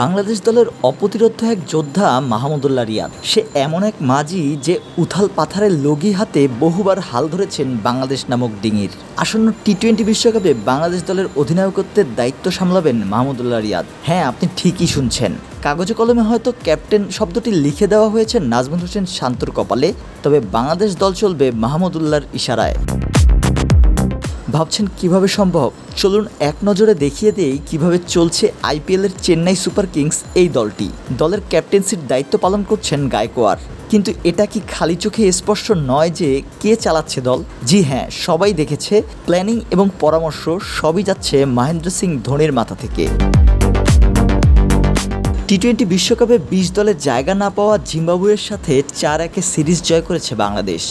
বাংলাদেশ দলের অপ্রতিরোধ্য এক যোদ্ধা মাহমুদুল্লাহ রিয়াদ। সে এমন এক মাঝি যে উথাল পাথারের লগি হাতে বহুবার হাল ধরেছেন বাংলাদেশ নামক ডিঙির। আসন্ন টি টোয়েন্টি বিশ্বকাপে বাংলাদেশ দলের অধিনায়কত্বের দায়িত্ব সামলাবেন মাহমুদুল্লাহ রিয়াদ। হ্যাঁ আপনি ঠিকই শুনছেন। কাগজে কলমে হয়তো ক্যাপ্টেন শব্দটি লিখে দেওয়া হয়েছে নাজমুল হোসেন শান্তর কপালে, তবে বাংলাদেশ দল চলবে মাহমুদুল্লাহর ইশারায়। ভাবছেন কীভাবে সম্ভব? চলুন এক নজরে দেখিয়ে দেই কীভাবে চলছে আইপিএলের চেন্নাই সুপার কিংস এই দলটি। দলের ক্যাপ্টেন্সির দায়িত্ব পালন করছেন গায়কোয়ার কিন্তু এটা কি খালি চোখে স্পষ্ট নয় যে কে চালাচ্ছে দল? জি হ্যাঁ সবাই দেখেছে, প্ল্যানিং এবং পরামর্শ সবই যাচ্ছে মহেন্দ্র সিং ধোনির মাথা থেকে। টি টোয়েন্টি বিশ্বকাপে বিশ দলে জায়গা না পাওয়া জিম্বাবুয়ের সাথে চার একে সিরিজ জয় করেছে বাংলাদেশ।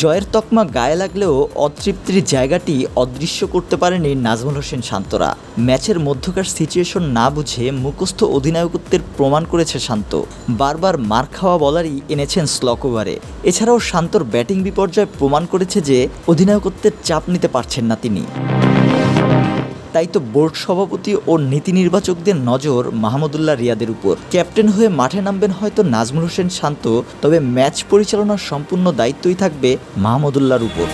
জয়ের তকমা গায়ে লাগলেও অতৃপ্তির জায়গাটি অদৃশ্য করতে পারেনি নাজমুল হোসেন শান্তরা। ম্যাচের মধ্যকার সিচুয়েশন না বুঝে মুখস্থ অধিনায়কত্বের প্রমাণ করেছে শান্ত। বারবার মার খাওয়া বলারই এনেছেন স্লক ওভারে। এছাড়াও শান্তর ব্যাটিং বিপর্যয় প্রমাণ করেছে যে অধিনায়কত্বের চাপ নিতে পারছেন না তিনি। তাই তো বোর্ড সভাপতি ও নীতি নির্বাচকদের নজর মাহমুদুল্লাহ রিয়াদের উপর। ক্যাপ্টেন হয়ে মাঠে নামবেন হয়তো নাজমুল হোসেন শান্ত, তবে ম্যাচ পরিচালনার সম্পূর্ণ দায়িত্বই থাকবে মাহমুদুল্লাহর উপর।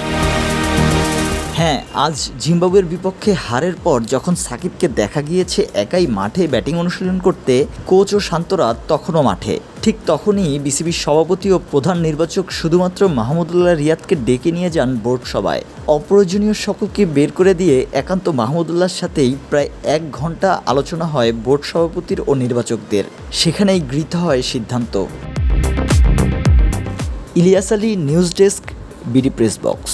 হ্যাঁ আজ জিম্বাবুয়ের বিপক্ষে হারের পর যখন সাকিবকে দেখা গিয়েছে একাই মাঠে ব্যাটিং অনুশীলন করতে, কোচ ও শান্তরা তখনও মাঠে। ঠিক তখনই বিসিবির সভাপতি ও প্রধান নির্বাচক শুধুমাত্র মাহমুদুল্লাহ রিয়াদকে ডেকে নিয়ে যান বোর্ড সভায় অপ্রয়োজনীয় সকলকে বের করে দিয়ে একান্ত মাহমুদুল্লাহর সাথেই প্রায় এক ঘণ্টা আলোচনা হয় বোর্ড সভাপতির ও নির্বাচকদের। সেখানেই গৃহীত হয় সিদ্ধান্ত। Ilias Ali, news desk, BD press box.